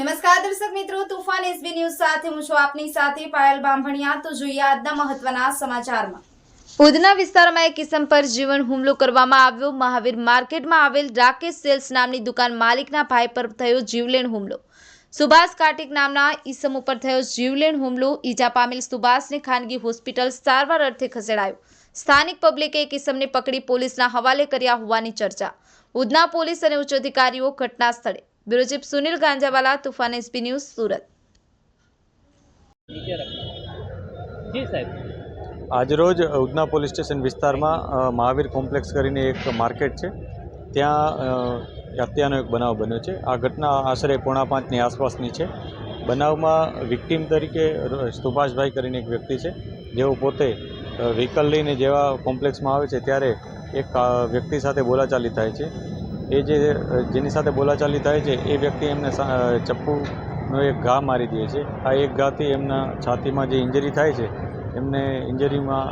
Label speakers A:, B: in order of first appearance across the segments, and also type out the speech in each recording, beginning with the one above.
A: રહ્યું તુફાન SB news સાથે હું છું આપની સાથે પાયલ બાંભણિયા. તો જોઈએ આજના મહત્વના સમાચારમાં. ઉધના વિસ્તારમાં એક કિસમ પર જીવન હુમલો કરવામાં આવ્યો. મહાવીર માર્કેટમાં આવેલ રાકેશ સેલ્સ નામની દુકાન માલિકના ભાઈ પર થયો જીવલેણ હુમલો. સુભાષ કાર્તિક નામના ઈસમ ઉપર થયો જીવલેણ હુમલો. ઈજા પામેલ સુભાષને ખાનગી હોસ્પિટલ સારવાર અર્થે ખસેડાયો. સ્થાનિક પબ્લિકે એક ઈસમને પકડી પોલીસના હવાલે કર્યા હોવાની ચર્ચા. ઉધના પોલીસ અને ઉચ્ચ અધિકારીઓ ઘટના સ્થળે bureau chief Sunil Ganjawala Tufan SP news Surat.
B: જી સાહેબ.
C: આજરોજ ઉધના પોલીસ સ્ટેશન વિસ્તારમાં મહાવીર કોમ્પ્લેક્સ કરીને એક માર્કેટ છે. ત્યાં હત્યાનો એક બનાવ બન્યો છે. આ ઘટના આશરે પોણા પાંચની આસપાસની છે. બનાવમાં વિક્ટીમ તરીકે સુભાષભાઈ કરીને એક વ્યક્તિ છે. જેઓ પોતે વ્હીકલ લઈને જેવા કોમ્પ્લેક્સમાં આવે છે ત્યારે એક વ્યક્તિ સાથે બોલાચાલી થાય છે. એ જે જેની સાથે બોલાચાલી થાય છે, એ વ્યક્તિ એમને ચપ્પુનો એક ઘા મારી દે છે. આ એક ઘાથી એમના છાતીમાં જે ઇન્જરી થાય છે, એમને ઇન્જરીમાં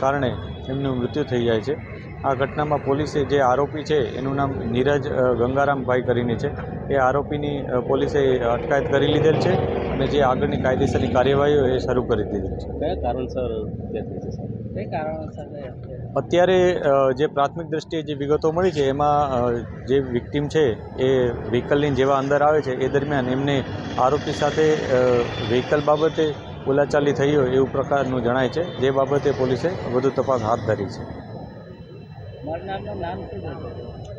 C: કારણે એમનું મૃત્યુ થઈ જાય છે. આ ઘટનામાં પોલીસે જે આરોપી છે એનું નામ નીરજ ગંગારામભાઈ કરીને છે. એ આરોપીની પોલીસે અટકાયત કરી લીધેલ છે અને જે આગળની કાયદેસરની કાર્યવાહીઓ એ શરૂ કરી દીધેલ છે.
B: કયા કારણસર
C: અત્યારે જે પ્રાથમિક દ્રષ્ટિએ જે વિગતો મળી છે એમાં જે વિક્ટીમ છે એ વ્હીકલની જેવા અંદર આવે છે એ દરમિયાન એમને આરોપી સાથે વ્હીકલ બાબતે બોલાચાલી થઈ હોય એવું પ્રકારનું જણાય છે. જે બાબતે પોલીસે વધુ તપાસ હાથ ધરી છે
B: મરનારનું નામ શું છે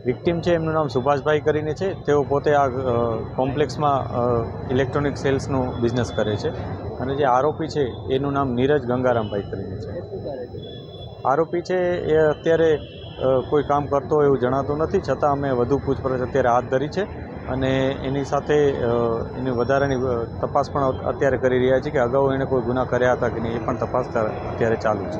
C: વિક્ટીમ છે એમનું નામ સુભાષભાઈ કરીને છે. તેઓ પોતે આ કોમ્પ્લેક્સમાં ઇલેક્ટ્રોનિક સેલ્સનું બિઝનેસ કરે છે. અને જે આરોપી છે એનું નામ નીરજ ગંગારામભાઈ કરીને છે. આરોપી છે એ અત્યારે કોઈ કામ કરતો હોય એવું જણાતું નથી. છતાં અમે વધુ પૂછપરછ અત્યારે હાથ ધરી છે. અને એની સાથે એની વધારાની તપાસ પણ અત્યારે કરી રહ્યા છીએ કે અગાઉ એણે કોઈ ગુના કર્યા હતા કે નહીં એ પણ તપાસ અત્યારે ચાલુ છે.